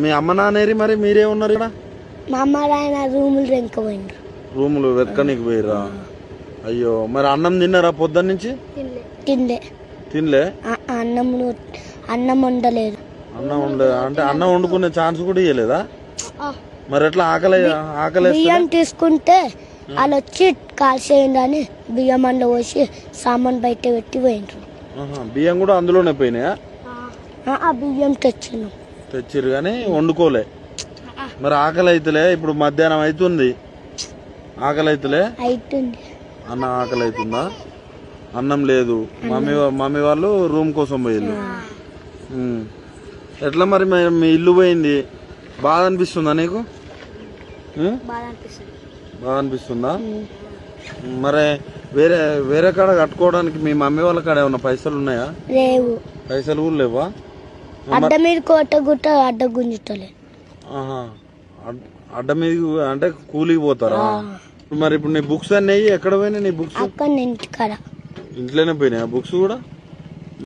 మీ అమ్మ నాన్నేరి మరి మీరే ఉన్నారు ఇక్కడ? మా అమ్మ ఆయన రూములు రెంకపోయిండ్రు రూములు వెతకనికి పోయిరా అయ్యో మరి అన్నం తిన్నారా పొద్దున్న నుంచి? తినలే. ఆ- అన్నం అన్నం వండలేదు. అన్నం వండలే. అంటే అన్నం వండుకునే ఛాన్స్ కూడా ఇవ్వలేదా మరి ఎట్లా ఆకలి ఆకలి బియ్యం తీసుకుంటే వాళ్ళు వచ్చి కాల్చేయండి అని బియ్యం అందులో పోసి సామాన్ బయట పెట్టి పోయిండ్రు బియ్యం కూడా అందులోనే పోయినాయా? బియ్యం తెచ్చినాం. తెచ్చిరు కానీ వండుకోలే. మరి ఆకలి అయితలే ఇప్పుడు మధ్యాహ్నం అవుతుంది ఆకలి అయితలే అవుతుంది అన్న ఆకలి అవుతుందా అన్నం లేదు. మమ్మీ మమ్మీ వాళ్ళు రూమ్ కోసం పోయింది ఎట్లా మరి మీ- ఇల్లు పోయింది? బాధ అనిపిస్తుందా నీకు? బాగా అనిపిస్తుంది. మరి వేరే వేరే కాడ కట్టుకోవడానికి మీ మమ్మీ వాళ్ళ కాడ ఏమన్నా పైసలు ఉన్నాయా? పైసలు కూడా లేవా? అడ్డ మీద కోట గుట్ట అడ్డ. అడ్- అడ్డ మీద అంటే కూలికి పోతారా? మరి ఇప్పుడు నీ బుక్స్ అన్నీ ఎక్కడ పోయినాయి నీ బుక్స్? అక్కడ ఇంటికాడ. ఇంట్లోనే పోయినాయి బుక్స్ కూడా?